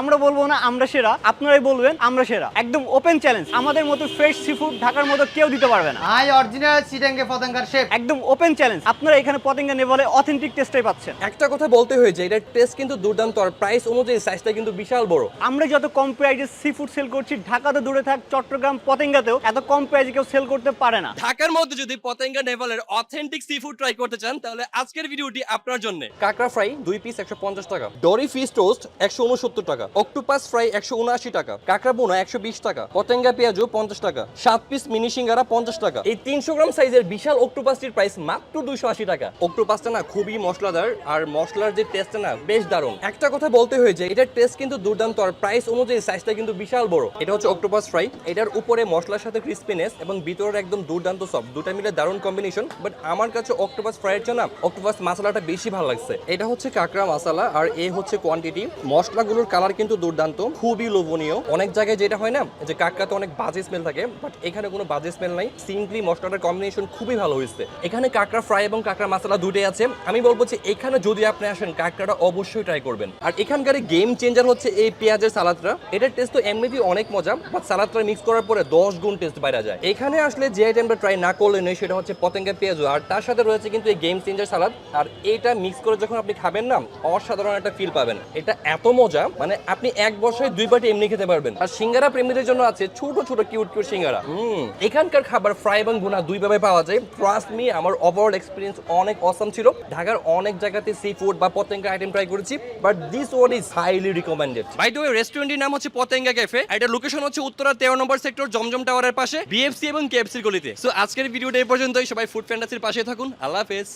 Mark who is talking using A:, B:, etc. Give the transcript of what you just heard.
A: আমরা বলব না আমরা সেরা আপনারাই বলবেন আমরা সেরা। একদম ওপেন চ্যালেঞ্জ আমাদের মতো ফ্রেশ সি ফুড ঢাকার মতো কেউ দিতে পারবে না।
B: হাই অরিজিনাল চিটাঙ্গে পতঙ্গার শেফ
A: একদম ওপেন চ্যালেঞ্জ আপনারা এখানে পতেঙ্গা নেভালে অথেন্টিক টেস্টটাই পাচ্ছেন।
C: একটা কথা বলতে হয়েছে এটার টেস্ট কিন্তু দুর্দান্ত আর প্রাইস অনুযায়ী সাইজটা কিন্তু বিশাল বড়।
A: আমরা যত কম প্রাইসে সি ফুড সেল করছি ঢাকাতে দূরে থাক চট্টগ্রাম পতেঙ্গাতেও এত কম প্রাইসে কেউ সেল করতে পারে না।
C: ঢাকার মধ্যে যদি পতেঙ্গা নেভালের অথেন্টিক সি ফুড ট্রাই করতে চান তাহলে আজকের ভিডিওটি আপনার জন্য। কাঁকড়া ফ্রাই দুই পিস একশো পঞ্চাশ টাকা। ডরি ফিশ টোস্ট একশো উনসত্তর টাকা। অক্টোপাস ফ্রাই একশো উনআশি টাকা কাঁকড়া বোনা একশো বিশ টাকা পতেঙ্গা পেঁয়াজু পঞ্চাশ টাকা সাত পিস মিনি সিঙ্গারা পঞ্চাশ টাকা। এই তিনশো গ্রাম সাইজের বিশাল অক্টোপাসটির প্রাইস মাত্র দুইশো আশি টাকা। অক্টোপাসটা না খুবই মশলাদার আর মশলার যে টেস্টটা না বেশ দারুণ। একটা কথা বলতে হয়েছে এটার টেস্ট কিন্তু দুর্দান্ত আর প্রাইস অনুযায়ী সাইজটা কিন্তু বিশাল বড়। এটা হচ্ছে অক্টোপাস ফ্রাই এটার উপরে মশলার সাথে ক্রিসপিনেস এবং ভিতরের একদম দুর্দান্ত সব দুটা মিলে দারুণ কম্বিনেশন বাট আমার কাছে অক্টোপাস ফ্রাইয়ের না অক্টোপাস মশলাটা বেশি ভালো লাগছে। এটা হচ্ছে কাঁকড়া মশলা আর এ হচ্ছে কোয়ান্টিটি মশলাগুলোর কালার কিন্তু দুর্দান্ত, খুবই লোভনীয়। অনেক জায়গায় যেটা হয় না, যে কাঁকড়াতে অনেক বাজে স্মেল থাকে বাট এখানে কোনো বাজে স্মেল নাই। সিম্পলি মশলাটার কম্বিনেশন খুবই ভালো হয়েছে। এখানে কাঁকড়া ফ্রাই এবং কাঁকড়া মশলা দুটোই আছে। আমি বলব যে এখানে যদি আপনি আসেন, কাঁকড়াটা অবশ্যই ট্রাই করবেন। আর এখানকার গেম চেঞ্জার হচ্ছে এই পেঁয়াজের সালাদটা। এটার টেস্ট তো এমনিতেই অনেক মজা বাট সালাদটা মিক্স করার পরে দশ গুণ টেস্ট বাইরে যায়। এখানে আসলে যে আইটেমটা ট্রাই না করলে নেই, সেটা হচ্ছে পতেঙ্গা পেঁয়াজ। আর তার সাথে রয়েছে কিন্তু এই গেম চেঞ্জার সালাদ। আর এটা মিক্স করে যখন আপনি খাবেন না, অসাধারণ একটা ফিল পাবেন। এটা এত মজা মানে আপনি এক বছরে দুই বাটি এমনি খেতে পারবেন। আর সিঙ্গারা প্রেমীদের জন্য আছে ছোট ছোট কিউট কিউট সিঙ্গারা। এখানকার খাবার ফ্রাই এবং ভুনা দুইভাবে পাওয়া যায়। ট্রাস্ট মি আমার ওভারঅল এক্সপিরিয়েন্স অনেক অসম ছিল। ঢাকার অনেক জায়গাতে সি ফুড বা পতেঙ্গা আইটেম ট্রাই করেছি but this one is highly recommended by the way রেস্টুরেন্টের নাম হচ্ছে পতেঙ্গা ক্যাফে এটা লোকেশন হচ্ছে উত্তরা তেরো নম্বর সেক্টর জমজম টাওয়ারের পাশে বিএফসি এবং কেএফসির গলিতে। সো আজকের ভিডিওটা এই পর্যন্তই। সবাই ফুড ফ্যান্টাসির পাশে থাকুন। আল্লাহ হাফেজ।